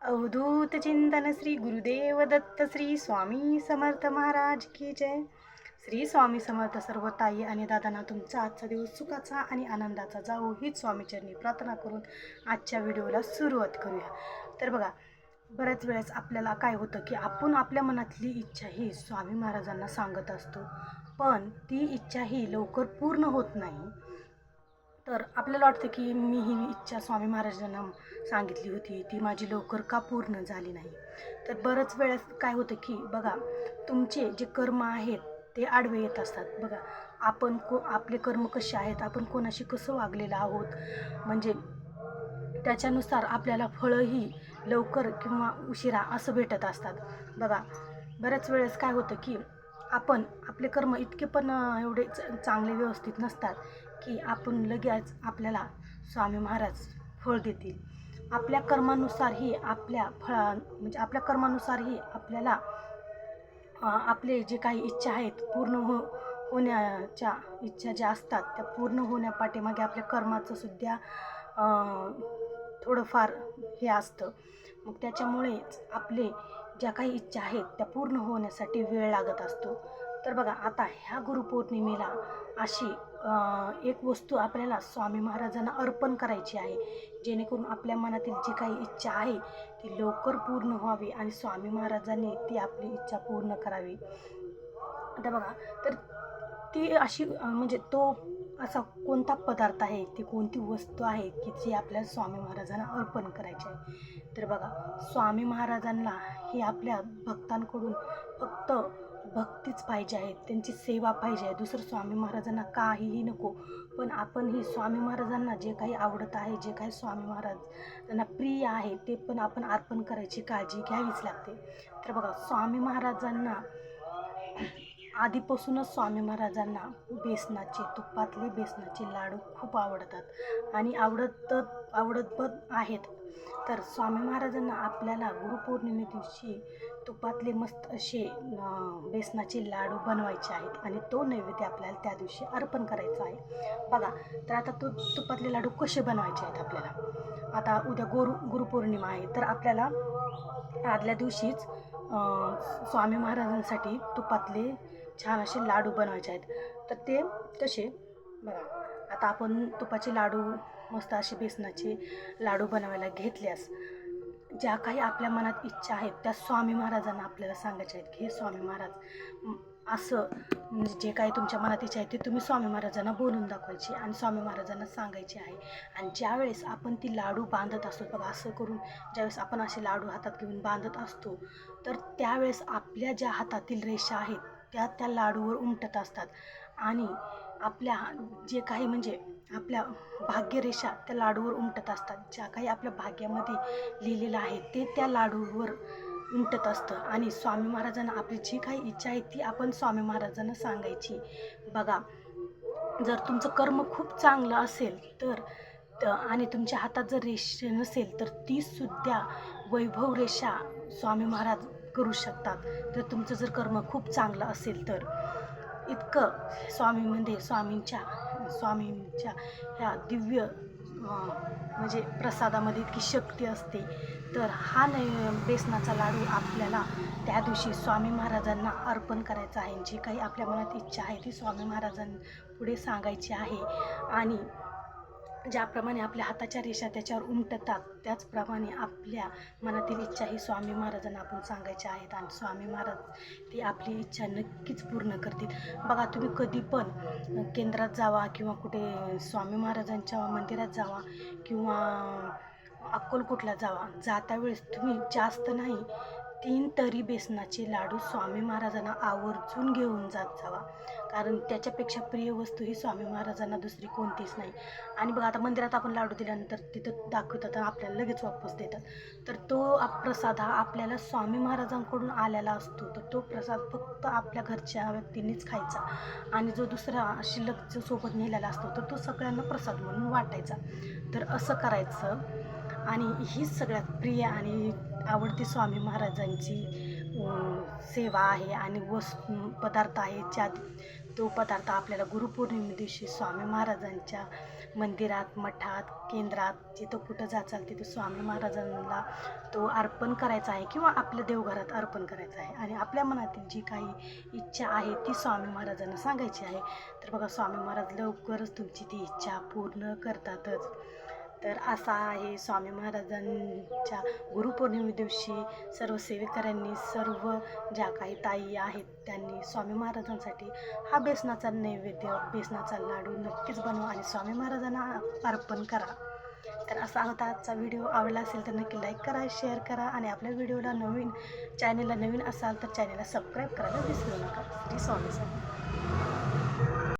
अवधूत चिंतन श्री गुरुदेव दत्त श्री स्वामी समर्थ महाराज की जय. श्री स्वामी समर्थ सर्व ताई आणि दादांना तुमचा आजचा दिवस सुखाचा आणि आनंदाचा जावो हीच स्वामीचरणी प्रार्थना करून आजच्या व्हिडिओला सुरुवात करूया. तर बघा बऱ्याच वेळेस आपल्याला काय होतं की आपण आपल्या मनातली इच्छा ही स्वामी महाराजांना सांगत असतो पण ती इच्छा ही लवकर पूर्ण होत नाही. तर आपल्याला वाटतं की मी ही इच्छा स्वामी महाराजांना सांगितली होती. ती माझी लवकर का पूर्ण झाली नाही? तर बरंच वेळेस काय होतं की बघा तुमचे जे कर्म आहेत ते आडवे येत असतात. बघा आपण को आपले कर्म कसे आहेत आपण कोणाशी कसं वागलेलं आहोत? म्हणजे त्याच्यानुसार आपल्याला फळंही लवकर किंवा उशिरा असं भेटत असतात. बघा बऱ्याच वेळेस काय होतं की आपण आपले कर्म इतके पण एवढे च- चांगले व्यवस्थित नसतात की आपण लगेच आपल्याला स्वामी महाराज फळ देतील. आपल्या कर्मानुसारही आपल्या फळा म्हणजे आपल्या कर्मानुसारही आपल्याला आपले जे काही इच्छा आहेत पूर्ण हो होण्याच्या इच्छा ज्या असतात त्या पूर्ण होण्यापाठीमागे आपल्या कर्माचं सुद्धा थोडंफार हे असतं. मग त्याच्यामुळेच आपले ज्या काही इच्छा आहेत त्या पूर्ण होण्यासाठी वेळ लागत असतो. तर बघा आता ह्या गुरुपौर्णिमेला अशी एक वस्तू आपल्याला स्वामी महाराजांना अर्पण करायची आहे. जेणेकरून आपल्या मनातील जी काही इच्छा आहे ती लवकर पूर्ण व्हावी आणि स्वामी महाराजांनी ती आपली इच्छा पूर्ण करावी. आता बघा तर ती अशी म्हणजे तो असा कोणता पदार्थ आहे ती कोणती वस्तू आहे की जी आपल्या स्वामी महाराजांना अर्पण करायची आहे? तर बघा स्वामी महाराजांना हे आपल्या भक्तांकडून फक्त भक्तीच पाहिजे आहे त्यांची सेवा पाहिजे आहे. दुसरं स्वामी महाराजांना काहीही नको पण आपण ही स्वामी महाराजांना जे काही आवडत आहे जे काही स्वामी महाराज त्यांना प्रिय आहे ते पण आपण अर्पण करायची काळजी घ्यावीच लागते. तर बघा स्वामी महाराजांना आधीपासूनच स्वामी महाराजांना बेसनाचे तुपातले बेसनाचे लाडू खूप आवडतात आणि आवडत आवडत पण आहेत. तर स्वामी महाराजांना आपल्याला गुरुपौर्णिमे दिवशी तुपातले मस्त असे बेसनाचे लाडू बनवायचे आहेत आणि तो नैवेद्य आपल्याला त्या दिवशी अर्पण करायचा आहे. बघा तर आता तो तुपातले लाडू कसे बनवायचे आहेत आपल्याला? आता उद्या गुरु गुरुपौर्णिमा आहे तर आपल्याला आदल्या दिवशीच स्वामी महाराजांसाठी तुपातले छान असे लाडू बनवायचे आहेत. तर ते कसे? बघा आता आपण तुपाचे लाडू मस्त असे बेसनाचे लाडू बनवायला घेतल्यास ज्या काही आपल्या मनात इच्छा आहेत त्या स्वामी महाराजांना आपल्याला सांगायच्या आहेत की हे स्वामी महाराज असं म्हणजे जे काही तुमच्या मनात इच्छा आहे ते तुम्ही स्वामी महाराजांना बोलून दाखवायची आणि स्वामी महाराजांना सांगायचे आहे. आणि ज्यावेळेस आपण ती लाडू बांधत असतो बघा असं करून ज्यावेळेस आपण असे लाडू हातात घेऊन बांधत असतो तर त्यावेळेस आपल्या ज्या हातातील रेषा आहेत त्या त्या लाडूवर उमटत असतात. आणि आपल्या जे काही म्हणजे आपल्या भाग्यरेषा त्या लाडूवर उमटत असतात. ज्या काही आपल्या भाग्यामध्ये लिहिलेलं आहे ते त्या लाडूवर उमटत असतं. आणि स्वामी महाराजांना आपली जी काही इच्छा आहे ती आपण स्वामी महाराजांना सांगायची. बघा जर तुमचं कर्म खूप चांगलं असेल तर त- आणि तुमच्या हातात जर रेषा नसेल तर तीसुद्धा वैभव रेषा स्वामी महाराज करू शकतात. तर तुमचं जर कर्म खूप चांगलं असेल तर. इतकं स्वामीमध्ये म्हणजे स्वामींच्या स्वामींच्या ह्या दिव्य म्हणजे प्रसादामध्ये इतकी शक्ती असते. तर हा नै बेसनाचा लाडू आपल्याला त्या दिवशी स्वामी महाराजांना अर्पण करायचा आहे. जी काही आपल्या मनात इच्छा आहे ती स्वामी महाराजांपुढे सांगायची आहे. आणि ज्याप्रमाणे आपल्या हाताच्या रेषा त्याच्यावर उमटतात त्याचप्रमाणे आपल्या मनातील इच्छा ही स्वामी महाराजांना आपण सांगायच्या आहेत आणि स्वामी महाराज ती आपली इच्छा नक्कीच पूर्ण करतील. बघा तुम्ही कधी पण केंद्रात जावा किंवा कुठे स्वामी महाराजांच्या मंदिरात जावा किंवा अक्कलकोटला जावा जाता वेळेस तुम्ही जास्त नाही तीन तरी बेसनाचे लाडू स्वामी महाराजांना आवर्जून घेऊन जात जावा. कारण त्याच्यापेक्षा प्रिय वस्तू ही स्वामी महाराजांना दुसरी कोणतीच नाही. आणि बघा आता मंदिरात आपण लाडू दिल्यानंतर तिथं दाखवतात आणि आपल्याला लगेच वापस देतात. तर तो प्रसाद हा आपल्याला स्वामी महाराजांकडून आलेला असतो. तर तो प्रसाद फक्त आपल्या घरच्या व्यक्तींनीच खायचा. आणि जो दुसरा शिल्लक जो सोबत नेलेला असतो तर तो सगळ्यांना प्रसाद म्हणून वाटायचा. तर असं करायचं आणि हीच सगळ्यात प्रिय आणि आवडती स्वामी महाराजांची सेवा आहे आणि वस्तू पदार्थ आहे. ज्या तो पदार्थ आपल्याला गुरुपौर्णिमे दिवशी स्वामी महाराजांच्या मंदिरात मठात केंद्रात जिथं कुठं जाचाल तिथं स्वामी महाराजांना तो अर्पण करायचा आहे किंवा आपल्या देवघरात अर्पण करायचा आहे. आणि आपल्या मनातील जी काही इच्छा आहे ती स्वामी महाराजांना सांगायची आहे. तर बघा स्वामी महाराज लवकरच तुमची ती इच्छा पूर्ण करतातच. तर असा आहे स्वामी महाराजांच्या गुरुपौर्णिमे दिवशी सर्व सेवेकऱ्यांनी सर्व ज्या काही ताई आहेत त्यांनी स्वामी महाराजांसाठी हा बेसनाचा नैवेद्य बेसनाचा लाडू नक्कीच बनवा आणि स्वामी महाराजांना अर्पण करा. तर असा होता आजचा व्हिडिओ. आवडला असेल तर नक्की लाईक करा शेअर करा आणि आपल्या व्हिडिओला नवीन चॅनेलला नवीन असाल तर चॅनेलला सबस्क्राईब करायला विसरू नका. श्री स्वामी समर्थ.